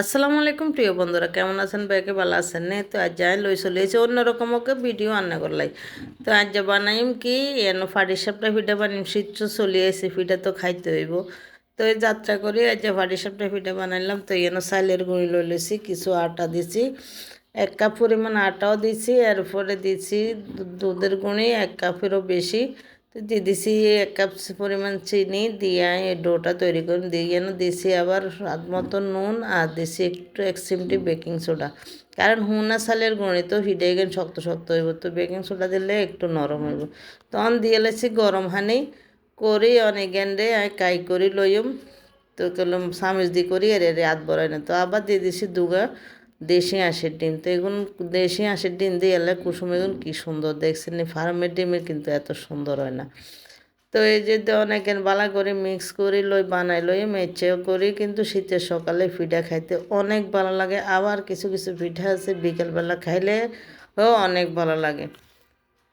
আসসালামু আলাইকুম প্রিয় বন্ধুরা, কেমন আছেন? ব্যাগে ভালো আছেন? নে তো আজ যাই, লই চলে এসে অন্যরকম ওকে ভিডিও আন্না করলাই। তো আজ যা বানাইম কি, এন ফাড়ি সাপটা পিঠা বানাইম, শীত চলে এসে পিঠা তো খাইতে হইব। তো এই যাত্রা করি, আজ যে ফাড়ি সাপটা পিঠা বানাইলাম, তো এন চাইলের গুঁড়ি লই লইছি, কিছু আটা দিছি, এক কাপ পরিমাণ আটাও দিছি, এরপরে দিছি দুধের গুঁড়ি, এক কাপেরও বেশি। তো দিয়ে দিছি এক কাপ পরিমাণ চিনি দিয়ে এই ডোটা তৈরি করে দিয়ে যেন দিছি আবার স্বাদ মতো নুন আর দিছি একটু এক চিমটি বেকিং সোডা কারণ হুনা সালের গুঁড়ি তো হিডে গেন শক্ত শক্ত হইব, তো বেকিং সোডা দিলে একটু নরম হইব। তখন দিয়ে লেছি গরম হানি, করি অনেক গেন্ডে কাই করি লইম। তো কলম সামিজ দি করি, এর হাত বড়াই না। তো আবার দিয়ে দিছি দুগা দেশি হাঁসের ডিম। তো এগুন দেশি হাঁসের ডিম দিয়ে এলে কুসুম এগুন কী সুন্দর দেখছেন ফার্মের ডিমের কিন্তু এত সুন্দর হয় না। তো এই যে অনেকের বালা করে মিক্স করি, লই বানাই, লই মেচেও করি, কিন্তু শীতের সকালে পিঠা খাইতে অনেক ভালো লাগে। আবার কিছু কিছু পিঠা আছে বিকেলবেলা খাইলে ও অনেক ভালো লাগে।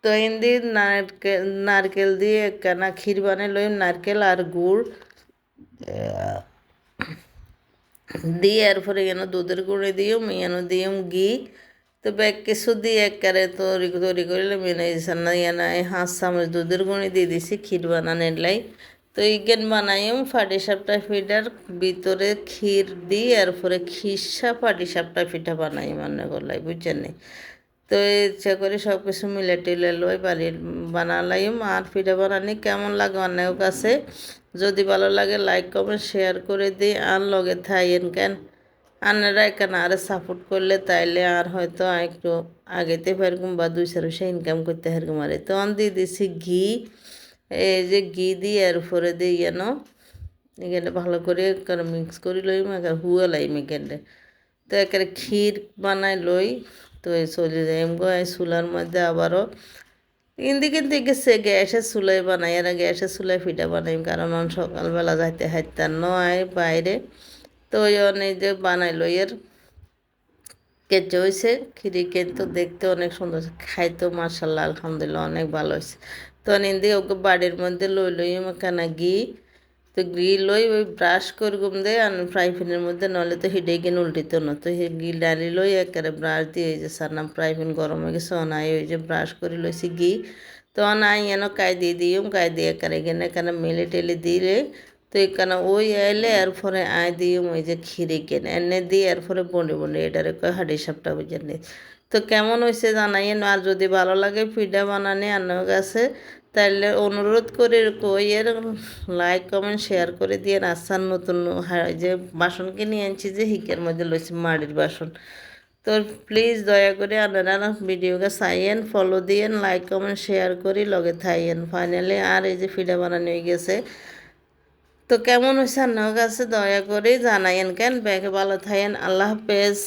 তো এমনি নারকেল নারকেল দিয়ে একখানা ক্ষীর বানাই, লই নারকেল আর গুড়। দিয়ে এরপরে যেন দুধের গুঁড়ে দিও, মেয়ানো দিও, ঘি। তো ব্যাগ কিছু দিয়ে একবারে তৈরি তৈরি করলে মেনে না ইয়ানা হাঁস, চামচ দুধের গুঁড়ি দিয়ে দিছি, ক্ষীর বানানোর লাই। তো ইগেন বানাইম, ফাটি সাপটা পিঠার ভিতরে ক্ষীর দিই, এরপরে খিসা ফাটি সাপটা পিঠা বানাই মনে করলাই বুঝছেন নি? তো ইচ্ছা করে সব কিছু মিলে টিলে লই বাড়ির বানালাইম, আর পিঠা বানানি কেমন লাগে অনেক কাছে? যদি ভালো লাগে লাইক কমেন্ট শেয়ার করে দিই আর লগে থাইয়েন কেন? আনারা এখানে আর সাপোর্ট করলে তাইলে আর হয়তো একটু আগেতে পারকুম বা দুই চারশো ইনকাম করতে পারকুম আর। তখন দিয়ে দিছি ঘি। এই যে ঘি দিই এর উপরে দিই যেন এখানে ভালো করে মিক্স করে লই এখানে হুয়া লাইম এখানে। তো একেবারে ক্ষীর বানাই লই, তো চলে যাই গো এই চুলার মধ্যে আবারও কিন্তু কিন্তু গেছে গ্যাসের চুলাই বানাই আর গ্যাসের চুলাই ফিটা বানাই, কারণ সকালবেলা যাইতে হাইতে নয় বাইরে। তো অনেক যে বানাই লই এর কেচে হয়েছে খিরি কিন্তু দেখতে অনেক সুন্দর খাইতো মার্শাল্লাহ আলহামদুলিল্লাহ অনেক ভালো হয়েছে তো নিন্দি ওকে বাড়ির মধ্যে লই লই মাখানা ঘি তো গ্রিল লই ওই ব্রাশ করে গুম দেয় আর ফ্রাই প্যানের মধ্যে নলে তো হিডে গিয়ে উল্টিত না। তো হে ঘি ডালি লই একেবারে ব্রাশ দিয়ে যে সারনাম ফ্রাই প্যান গরম হয়ে গেছে অনাই ওই যে ব্রাশ করে লইছি ঘি। তো অনাই এন কাই দিয়ে দিও কাই দিয়ে একেবারে এখানে এখানে মেলে টেলে দিলে, তো এখানে ওই এলে এরপরে আয় দিয়ে ওই যে খিরি কেনে। এনে দিয়ে এরপরে বনে বনে এটারে কয় হাডি সাপটা বুঝে তো কেমন হয়েছে জানাইয়েন আর যদি ভালো লাগে পিঠা বানানি আনার কাছে তাহলে অনুরোধ করে কই এর লাইক কমেন্ট শেয়ার করে দিয়ে আসার নতুন যে বাসন নিয়ে আনছি যে হিকের মধ্যে লইছি মাড়ির বাসন। তো প্লিজ দয়া করে আপনারা ভিডিওকে চাইয়েন ফলো দিয়েন লাইক কমেন্ট শেয়ার করি লগে থাইয়েন ফাইনালি আর এই যে ফিডা বানানো হয়ে গেছে। তো কেমন হয়েছে আপনার কাছে দয়া করে জানাইয়েন, কেন? ব্যাগে ভালো থাকেন আল্লাহ হাফেজ।